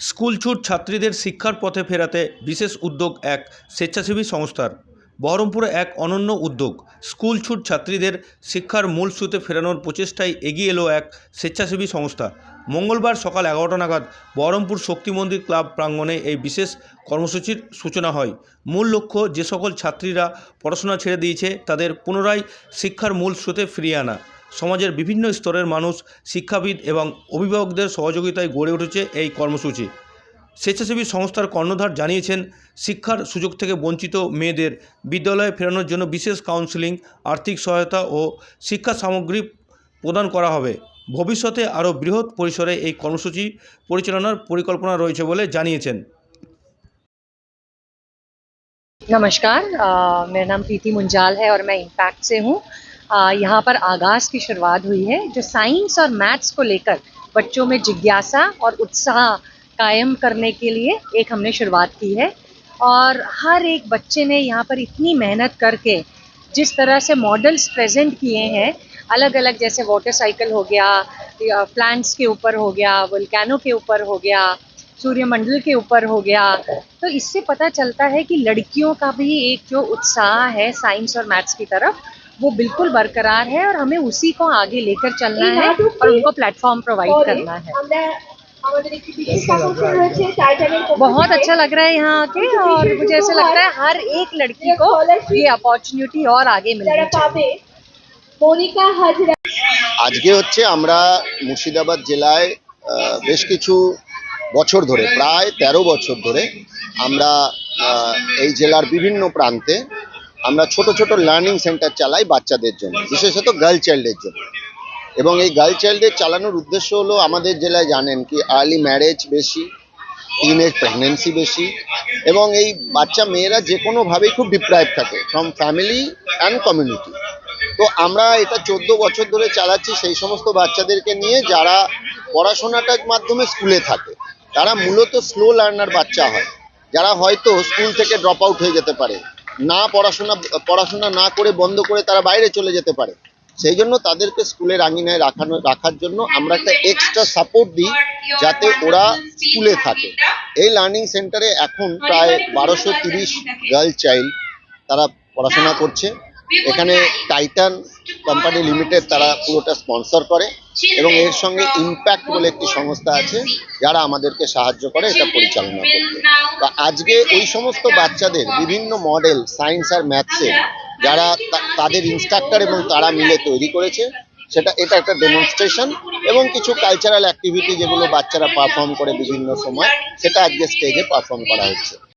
School ছুট ছাত্রীদের শিক্ষার পথে ফেরাতে বিশেষ উদ্যোগ এক স্বেচ্ছাসেবী সংস্থার। বহরমপুরে এক অনন্য উদ্যোগ স্কুল ছুট ছাত্রীদের শিক্ষার মূল স্রোতে ফেরানোর প্রচেষ্টায় এগিয়ে এলো এক স্বেচ্ছাসেবী সংস্থা। মঙ্গলবার সকাল এগারোটা নাগাদ বহরমপুর শক্তি মন্দির ক্লাব প্রাঙ্গণে এই বিশেষ কর্মসূচির সূচনা হয়। মূল লক্ষ্য যে সকল ছাত্রীরা পড়াশোনা ছেড়ে দিয়েছে, তাদের পুনরায় শিক্ষার মূল স্রোতে ফিরিয়ে আনা। সমাজের বিভিন্ন স্তরের মানুষ শিক্ষাবিদ এবং অভিভাবকদের সহযোগিতায় গড়ে উঠেছে এই কর্মসূচি স্বেচ্ছাসেবী সংস্থার কর্ণধার জানিয়েছেন শিক্ষার সুযোগ থেকে বঞ্চিত মেয়েদের বিদ্যালয়ে ফেরানোর জন্য বিশেষ কাউন্সেলিং আর্থিক সহায়তা ও শিক্ষা সামগ্রী প্রদান করা হবে ভবিষ্যতে আরও বৃহৎ পরিসরে এই কর্মসূচি পরিচালনার পরিকল্পনা রয়েছে বলে জানিয়েছেন नमस्कार अ, मेरा नाम प्रीति मुंजाल है और मैं इम्पैक्ट से हूँ अ, यहाँ पर आगाज़ की शुरुआत हुई है, जो साइंस और मैथ्स को लेकर बच्चों में जिज्ञासा और उत्साह कायम करने के लिए एक हमने शुरुआत की है। और हर एक बच्चे ने यहाँ पर इतनी मेहनत करके जिस तरह से मॉडल्स प्रेजेंट किए हैं अलग अलग जैसे वाटर साइकिल हो गया प्लांट्स के ऊपर हो गया, वोल्केनो के ऊपर हो गया, सूर्यमंडल के ऊपर हो गया तो इससे पता चलता है कि लड़कियों का भी एक जो उत्साह है साइंस और मैथ्स की तरफ़ वो बिल्कुल बरकरार है और हमें उसी को आगे लेकर चलना है और उनको प्लेटफॉर्म प्रोवाइड करना है আমরা আমাদের একটি বিশেষ আকর্ষণ রয়েছে টাইটানের बहुत अच्छा लग रहा है यहाँ आके और मुझे ऐसा लगता है हर एक लड़की को ये अपॉर्चुनिटी और आगे मिलनी যারা चाहिए পাবে মনিকা হাজরা আজকে হচ্ছে আমরা মুর্শিদাবাদ জেলায় আহ, বেশ কিছু বছর ধরে প্রায় তেরো বছর ধরে আমরা আহ, এই জেলার বিভিন্ন প্রান্তে আমরা ছোট ছোট লার্নিং সেন্টার চালাই বাচ্চাদের জন্য, বিশেষত গার্ল চাইল্ডের জন্য। এবং এই গার্ল চাইল্ডের চালানোর উদ্দেশ্য হলো আমাদের জেলায় জানেন কি আর্লি ম্যারেজ বেশি টিন এজ প্রেগনেন্সি বেশি, এবং এই বাচ্চা মেয়েরা যে কোনোভাবেই খুব ডিপ্রাইভ থাকে ফ্রম ফ্যামিলি অ্যান্ড কমিউনিটি তো আমরা এটা চোদ্দ বছর ধরে চালাচ্ছি সেই সমস্ত বাচ্চাদেরকে নিয়ে যারা পড়াশোনাটার মাধ্যমে স্কুলে থাকে। তারা মূলত স্লো লার্নার বাচ্চা হয়, যারা হয়তো স্কুল থেকে ড্রপ আউট হয়ে যেতে পারে। না পড়াশোনা পড়াশোনা না করে বন্ধ করে তারা বাইরে চলে যেতে পারে। সেই জন্য তাদেরকে স্কুলের আঙিনায় রাখানো, রাখার জন্য আমরা একটা এক্সট্রা সাপোর্ট দিই যাতে ওরা স্কুলে থাকে। এই লার্নিং সেন্টারে এখন প্রায় বারোশো তিরিশ গার্ল চাইল্ড তারা পড়াশোনা করছে। এখানে টাইটান কোম্পানি লিমিটেড তারা পুরোটা স্পন্সর করে এবং এর সঙ্গে ইম্প্যাক্ট বলে একটি সংস্থা আছে, যারা আমাদেরকে সাহায্য করে এটা পরিচালনা করতে তো আজকে ওই সমস্ত বাচ্চাদের বিভিন্ন মডেল সায়েন্স আর ম্যাথসের যারা তাদের ইনস্ট্রাক্টর এবং তারা মিলে তৈরি করেছে, সেটা এটা একটা ডেমনস্ট্রেশন এবং কিছু কালচারাল অ্যাক্টিভিটি যেগুলো বাচ্চারা পারফর্ম করে বিভিন্ন সময়, সেটা আজকে স্টেজে পারফর্ম করা হচ্ছে।